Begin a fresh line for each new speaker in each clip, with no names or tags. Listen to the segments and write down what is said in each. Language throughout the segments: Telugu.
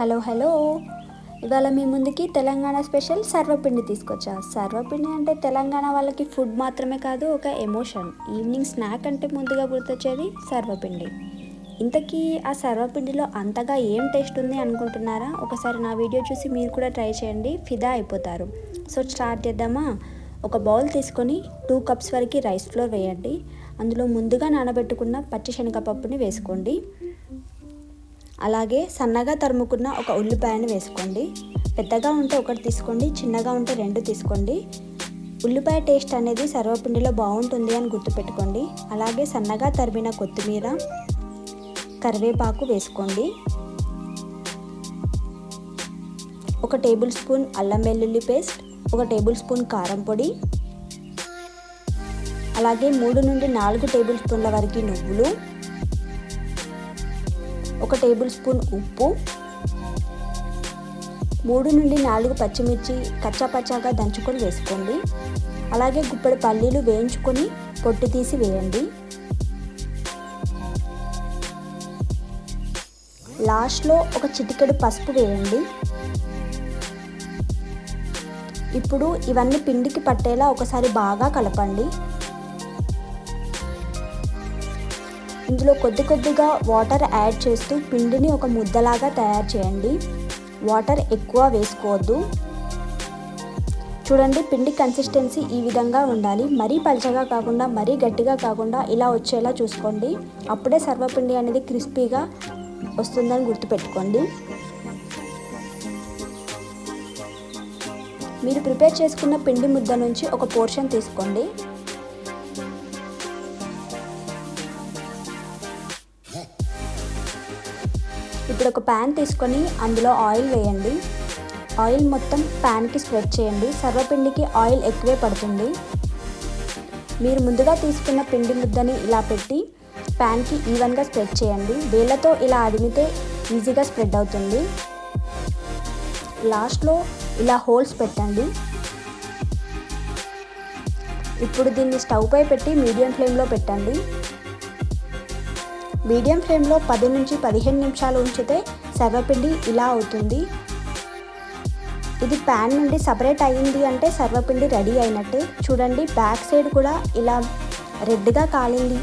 Hello hello. ఇవాళ మీ ముందుకి తెలంగాణ స్పెషల్ సర్వపిండి తీసుకొచ్చా. సర్వపిండి అంటే తెలంగాణ వాళ్ళకి ఫుడ్ మాత్రమే కాదు ఒక ఎమోషన్. ఈవినింగ్ స్నాక్ అంటే ముందుగా గుర్తొచ్చేది సర్వపిండి. ఇంతకీ ఆ సర్వపిండిలో అంతగా ఏం టేస్ట్ ఉంది అనుకుంటున్నారా? ఒకసారి నా వీడియో చూసి మీరు కూడా ట్రై చేయండి. ఫిదా అయిపోతారు. సో స్టార్ట్ చేద్దామా? ఒక బౌల్ తీసుకొని టూ కప్స్ వరకు రైస్ ఫ్లోర్ వేయండి. అందులో ముందుగా నానబెట్టుకున్న పచ్చి శనగపప్పుని వేసుకోండి. అలాగే సన్నగా తరుముకున్న ఒక ఉల్లిపాయను వేసుకోండి. పెద్దగా ఉంటే ఒకటి తీసుకోండి చిన్నగా ఉంటే రెండు తీసుకోండి. ఉల్లిపాయ టేస్ట్ అనేది సర్వపిండిలో బాగుంటుంది అని గుర్తుపెట్టుకోండి. అలాగే సన్నగా తరిమిన కొత్తిమీర కరివేపాకు వేసుకోండి. ఒక టేబుల్ స్పూన్ అల్లం వెల్లుల్లి పేస్ట్ ఒక టేబుల్ స్పూన్ కారం పొడి అలాగే మూడు నుండి నాలుగు టేబుల్ స్పూన్ల వరకు నువ్వులు ఒక టేబుల్ స్పూన్ ఉప్పు మూడు నుండి నాలుగు పచ్చిమిర్చి కచ్చాపచ్చాగా దంచుకొని వేసుకోండి. అలాగే గుప్పెడు పల్లీలు వేయించుకొని పొట్టు తీసి వేయండి. లాస్ట్లో ఒక చిటికెడు పసుపు వేయండి. ఇప్పుడు ఇవన్నీ పిండికి పట్టేలా ఒకసారి బాగా కలపండి. ఇందులో కొద్ది కొద్దిగా వాటర్ యాడ్ చేస్తూ పిండిని ఒక ముద్దలాగా తయారు చేయండి. వాటర్ ఎక్కువ వేసుకోవద్దు. చూడండి పిండి కన్సిస్టెన్సీ ఈ విధంగా ఉండాలి. మరీ పలచగా కాకుండా మరీ గట్టిగా కాకుండా ఇలా వచ్చేలా చూసుకోండి. అప్పుడే సర్వపిండి అనేది క్రిస్పీగా వస్తుందని గుర్తుపెట్టుకోండి. మీరు ప్రిపేర్ చేసుకున్న పిండి ముద్ద నుంచి ఒక పోర్షన్ తీసుకోండి. ఇప్పుడు ఒక ప్యాన్ తీసుకొని అందులో ఆయిల్ వేయండి. ఆయిల్ మొత్తం ప్యాన్కి స్ప్రెడ్ చేయండి. సర్వపిండికి ఆయిల్ ఎక్కువే పడుతుంది. మీరు ముందుగా తీసుకున్న పిండి ముద్దని ఇలా పెట్టి ప్యాన్కి ఈవెన్గా స్ప్రెడ్ చేయండి. వేళ్ళతో ఇలా అదిమితే ఈజీగా స్ప్రెడ్ అవుతుంది. లాస్ట్లో ఇలా హోల్స్ పెట్టండి. ఇప్పుడు దీన్ని స్టవ్ పై పెట్టి మీడియం ఫ్లేమ్లో పెట్టండి. మీడియం ఫ్లేమ్లో పది నుంచి పదిహేను నిమిషాలు ఉంచితే సర్వపిండి ఇలా అవుతుంది. ఇది ప్యాన్ నుండి సపరేట్ అయ్యింది అంటే సర్వపిండి రెడీ అయినట్టే. చూడండి బ్యాక్ సైడ్ కూడా ఇలా రెడ్గా కాలింది.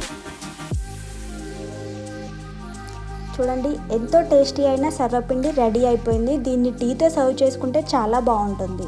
చూడండి ఎంతో టేస్టీ అయిన సర్వపిండి రెడీ అయిపోయింది. దీన్ని టీతో సర్వ్ చేసుకుంటే చాలా బాగుంటుంది.